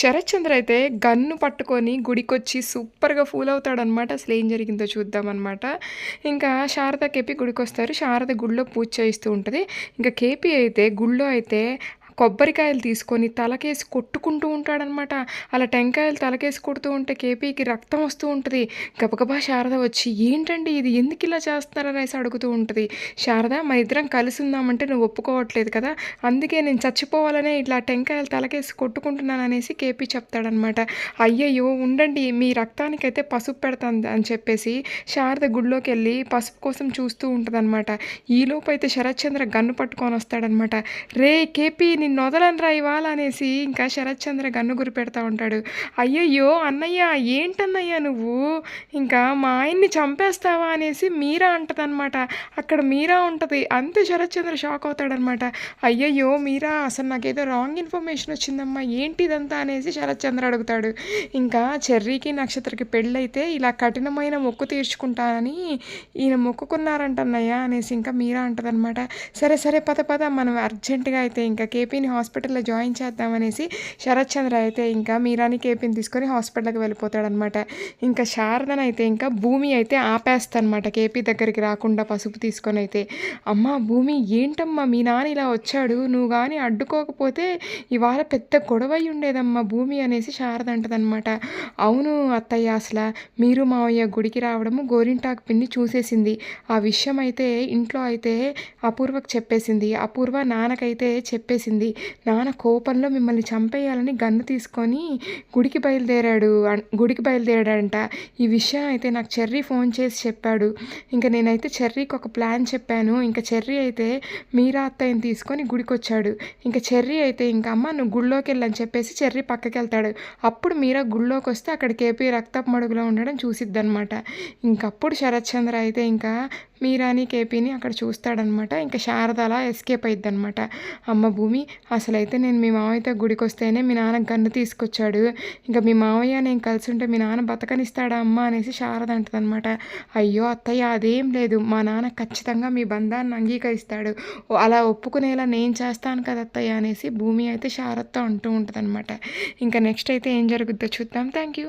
శరత్చంద్ర అయితే గన్ను పట్టుకొని గుడికొచ్చి సూపర్గా ఫూల్ అవుతాడనమాట అసలు ఏం జరిగిందో చూద్దామన్నమాట. ఇంకా శారద కేపీ గుడికి వస్తారు శారద గుడిలో పూజ చేయిస్తూ ఉంటుంది. ఇంకా కేపీ అయితే గుళ్ళో అయితే కొబ్బరికాయలు తీసుకొని తలకేసి కొట్టుకుంటూ ఉంటాడనమాట. అలా టెంకాయలు తలకేసి కొడుతూ ఉంటే కేపీకి రక్తం వస్తూ ఉంటుంది. గబగబా శారద వచ్చి ఏంటండి ఇది? ఎందుకు ఇలా చేస్తున్నారనేసి అడుగుతూ ఉంటుంది. శారద మన ఇద్దరం కలిసి ఉందామంటే నువ్వు ఒప్పుకోవట్లేదు కదా. అందుకే నేను చచ్చిపోవాలనే ఇట్లా టెంకాయలు తలకేసి కొట్టుకుంటున్నాను అనేసి కేపీ చెప్తాడనమాట. అయ్యయ్యో ఉండండి మీ రక్తానికైతే పసుపు పెడతాను అని చెప్పేసి శారద గుడిలోకి వెళ్ళి పసుపు కోసం చూస్తూ ఉంటుందన్నమాట ఈలోపు అయితే శరత్చంద్ర గన్ను పట్టుకొని వస్తాడనమాట. రే కేపీ నిన్ను వదలనరా ఇవాళ అనేసి ఇంకా శరత్చంద్ర గన్ను గురిపెడతా ఉంటాడు. అయ్యయ్యో అన్నయ్య ఏంటన్నయ్య నువ్వు? ఇంకా మా ఆయన్ని చంపేస్తావా అనేసి మీరా అంటదనమాట అక్కడ మీరా ఉంటుంది. అంతే శరత్చంద్ర షాక్ అవుతాడనమాట అయ్యయ్యో మీరా అసలు నాకేదో రాంగ్ ఇన్ఫర్మేషన్ వచ్చిందమ్మా. ఏంటి ఇదంతా అనేసి శరత్చంద్ర అడుగుతాడు. ఇంకా చెర్రీకి నక్షత్రకి పెళ్ళైతే ఇలా కఠినమైన మొక్కు తీర్చుకుంటానని ఈయన మొక్కుకున్నారంటన్నయ్య అనేసి ఇంకా మీరా అంటదనమాట సరే సరే పద పద. మనం అర్జెంటుగా అయితే ఇంకా కేపీ కేపీని హాస్పిటల్లో జాయిన్ చేద్దామనేసి శరత్ చంద్ర అయితే ఇంకా మీరాని కేపీని తీసుకొని హాస్పిటల్కి వెళ్ళిపోతాడనమాట. ఇంకా శారదన అయితే ఇంకా భూమి అయితే ఆపేస్తానమాట కేపీ దగ్గరికి రాకుండా పసుపు తీసుకొని అయితే అమ్మ భూమి ఏంటమ్మా? మీ నాన్న ఇలా వచ్చాడు. నువ్వు కానీ అడ్డుకోకపోతే ఇవాళ పెద్ద గొడవ అయి ఉండేదమ్మా భూమి అనేసి శారద అంటదనమాట. అవును అత్తయ్య అసలు మీరు మావయ్య గుడికి రావడము గోరింటాకు పిన్ని చూసేసింది. ఆ విషయం అయితే ఇంట్లో అయితే అపూర్వకు చెప్పేసింది. అపూర్వ నాన్నకైతే చెప్పేసింది. నాన్న కోపంలో మిమ్మల్ని చంపేయాలని గన్ను తీసుకొని గుడికి బయలుదేరాడు గుడికి బయలుదేరాడంట. ఈ విషయం అయితే నాకు చెర్రీ ఫోన్ చేసి చెప్పాడు. ఇంకా నేనైతే చెర్రీకి ఒక ప్లాన్ చెప్పాను. ఇంకా చెర్రీ అయితే మీరా అత్తయ్యని తీసుకొని గుడికి వచ్చాడు ఇంకా చెర్రీ అయితే ఇంకా అమ్మ నువ్వు గుళ్ళోకి వెళ్ళని చెప్పేసి చెర్రీ పక్కకి వెళ్తాడు అప్పుడు మీరా గుళ్ళోకి వస్తే అక్కడ కేపీ రక్తపు మడుగులో ఉండడం చూసిద్దనమాట ఇంకప్పుడు శరత్ చంద్ర అయితే ఇంకా మీరాని కేపీని అక్కడ చూస్తాడనమాట. ఇంకా శారద అలా ఎస్కేప్ అనమాట అమ్మ భూమి అసలైతే నేను మీ మావయ్యతో గుడికి వస్తేనే మీ నాన్న గన్ను తీసుకొచ్చాడు. ఇంకా మీ మామయ్య నేను కలిసి ఉంటే మీ నాన్న బతకనిస్తాడా అమ్మ? అనేసి శారద అంటదనమాట. అయ్యో అత్తయ్య అదేం లేదు. మా నాన్న ఖచ్చితంగా మీ బంధాన్ని అంగీకరిస్తాడు. అలా ఒప్పుకునేలా నేను చేస్తాను కదా అత్తయ్య? అనేసి భూమి అయితే శారదతో అంటూ ఉంటుంది ఇంకా నెక్స్ట్ అయితే ఏం జరుగుద్దో చూద్దాం. Thank you